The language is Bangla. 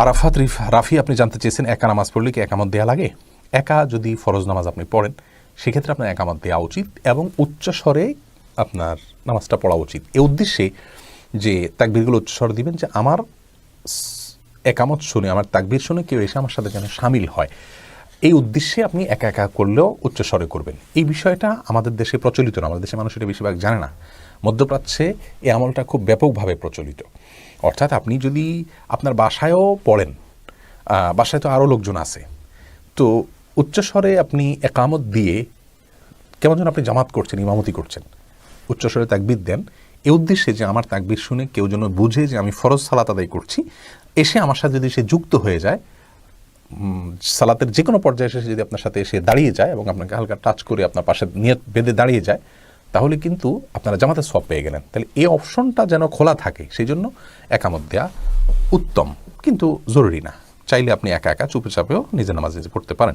আরাফাত রিফ, রাফি, আপনি জানতে চেয়েছেন একা নামাজ পড়লে কি একামত দেওয়া লাগে? একা যদি ফরজ নামাজ আপনি পড়েন, সেক্ষেত্রে আপনার একামত দেওয়া উচিত এবং উচ্চ স্বরে আপনার নামাজটা পড়া উচিত। এ উদ্দেশ্যে যে তাকবিরগুলো উচ্চ স্বরে দিবেন যে আমার একামত শুনে, আমার তাকবির শুনে কেউ এসে আমার সাথে যেন সামিল হয়। এই উদ্দেশ্যে আপনি একা একা করলেও উচ্চস্বরে করবেন। এই বিষয়টা আমাদের দেশে প্রচলিত না, আমাদের দেশে মানুষ এটা বেশিরভাগ জানে না। মধ্যপ্রাচ্যে এই আমলটা খুব ব্যাপকভাবে প্রচলিত। অর্থাৎ আপনি যদি আপনার বাসায়ও পড়েন বাসায় তো আরও লোকজন আছে, তো উচ্চস্বরে আপনি একামত দিয়ে কেমন যেন আপনি জামাত করছেন, ইমামতি করছেন উচ্চস্বরে তাকবির দেন, এ উদ্দেশ্যে যে আমার তাকবির শুনে কেউ যেন বুঝে যে আমি ফরজ সালাত আদায় করছি, এসে আমার সাথে যদি সে যুক্ত হয়ে যায় সালাতের যে কোনো পর্যায়ে এসে যদি আপনার সাথে এসে দাঁড়িয়ে যায় এবং আপনাকে হালকা টাচ করে আপনার পাশে নিয়ে বেঁধে দাঁড়িয়ে যায় তাহলে কিন্তু আপনারা জামাতে সব পেয়ে গেলেন। তাহলে এই অপশনটা যেন খোলা থাকে, সেই জন্য একামত দেওয়া উত্তম। কিন্তু জরুরি না। চাইলে আপনি একা একা চুপে চাপেও নিজের নামাজ নিজে পড়তে পারেন।